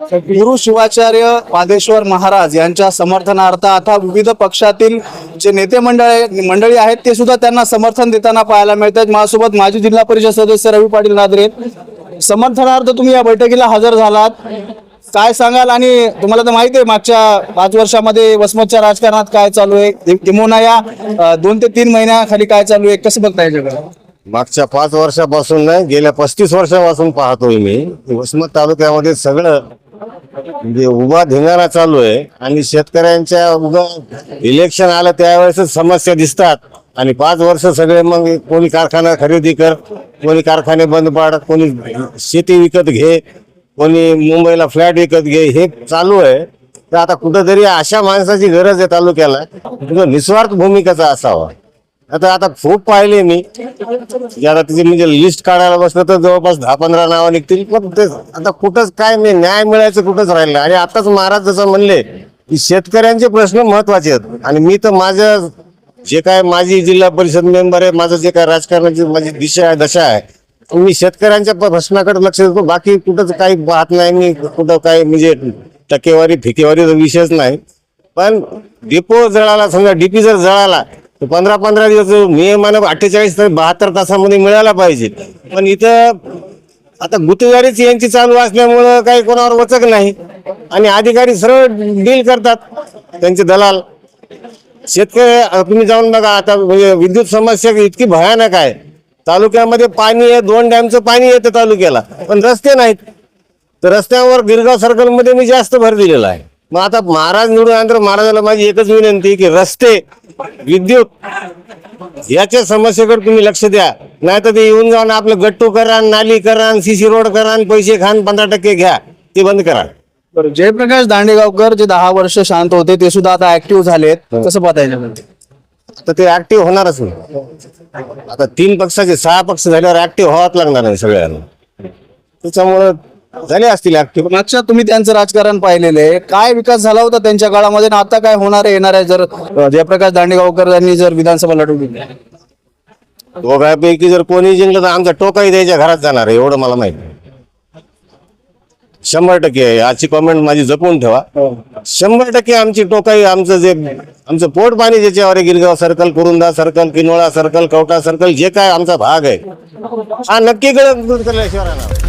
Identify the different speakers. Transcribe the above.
Speaker 1: गुरु शिवाचार्य पादेश्वर महाराज यांच्या समर्थनार्थ आता विविध पक्षातील जे नेते मंडळ मंडळी आहेत ते सुद्धा त्यांना समर्थन देताना पाहायला मिळतात. माझ्यासोबत माजी जिल्हा परिषद सदस्य रवी पाटील नादरे समर्थनार्थ तुम्ही या बैठकीला हजर झालात. काय सांगाल आणि तुम्हाला तर माहिती आहे मागच्या पाच वर्षामध्ये वसमतच्या राजकारणात काय चालू आहे? किंवा या दोन ते तीन महिन्याखाली काय चालू आहे? कसं बघता याच्याकडे
Speaker 2: मागच्या पाच वर्षापासून नाही गेल्या पस्तीस वर्षापासून पाहतोय मी. वसमत तालुक्यामध्ये सगळं म्हणजे उभा धिंगाणा चालू आहे आणि शेतकऱ्यांच्या उभा इलेक्शन आलं त्यावेळेस समस्या दिसतात. आणि पाच वर्ष सगळे मग कोणी कारखाना खरेदी कर कोणी कारखाने बंद पाड कोणी शेती विकत घे कोणी मुंबईला फ्लॅट विकत घे हे चालू आहे. तर आता कुठंतरी अशा माणसाची गरज आहे तालुक्याला. निस्वार्थ भूमिकेचा असावा. आता आता खूप पाहिले मी. की आता तिची म्हणजे लिस्ट काढायला बसलं तर जवळपास दहा पंधरा नावं निघतील. पण ते आता कुठंच काय नाही न्याय मिळायचं कुठंच राहिलं आणि आताच महाराज जसं म्हणले की शेतकऱ्यांचे प्रश्न महत्त्वाचे आहेत. आणि मी तर माझं जे काय माझी जिल्हा परिषद मेंबर आहे माझं जे काय राजकारणाची माझी दिशा आहे दशा आहे मी शेतकऱ्यांच्या प्रश्नाकडे लक्ष देतो. बाकी कुठंच काही पाहत नाही मी कुठं काही म्हणजे टक्केवारी फिकेवारीचा विषयच नाही. पण डिपो जळाला समजा डीपी जर जळाला तर पंधरा पंधरा दिवस नियमानं अठ्ठेचाळीस ते बहात्तर तासामध्ये मिळायला पाहिजे. पण इथं आता गुत्तेदारीच यांची चालू असल्यामुळं काही कोणावर वचक नाही. आणि अधिकारी सरळ डील करतात त्यांचे दलाल. शेतकरी तुम्ही जाऊन बघा आता म्हणजे विद्युत समस्या इतकी भयानक आहे. तालुक्यामध्ये पाणी आहे दोन डॅमचं पाणी येतं तालुक्याला पण रस्ते नाहीत. तर रस्त्यावर गिरगाव सर्कलमध्ये मी जास्त भर दिलेला आहे. मग आता महाराज निवडून आल्यानंतर महाराजाला माझी एकच विनंती की रस्ते विद्युत याच्या समस्येकडे तुम्ही लक्ष द्या. नाही तर ते येऊन जाऊन आपलं गट्टू करा नाली करा सीसी रोड करा आणि पैसे खान पंधरा टक्के घ्या. ते बंद करा.
Speaker 1: बरं जयप्रकाश दांडेगावकर जे दहा वर्ष शांत होते ते सुद्धा आता ऍक्टिव्ह झालेत. कसं पाहता
Speaker 2: तर ते ऍक्टिव्ह होणारच नाही आता तीन पक्षाचे सहा पक्ष झाल्यावर ऍक्टिव्ह व्हावंच लागणार आहे सगळ्यांना. त्याच्यामुळं झाले असतील ऍक्टिव्ह
Speaker 1: मागच्या तुम्ही त्यांचं राजकारण पाहिलेलं आहे. काय विकास झाला होता त्यांच्या काळामध्ये आणि आता काय होणार आहे? येणार आहे जर जयप्रकाश दांडेगावकर यांनी जर विधानसभा लढवली
Speaker 2: दोघांपैकी जर कोणी जिंकलं तर आमचा टोकाही द्यायच्या घरात जाणार आहे एवढं मला माहिती शंभर टक्के आहे. आजची कॉमेंट माझी जपून ठेवा. शंभर टक्के आमची टोकाई आमचं जे आमचं पोट पाणी ज्याच्यावर Girgaon circle Kurunda circle Kinola circle Kavta circle जे काय आमचा भाग आहे. हा नक्की केल्याशिवाय राहणार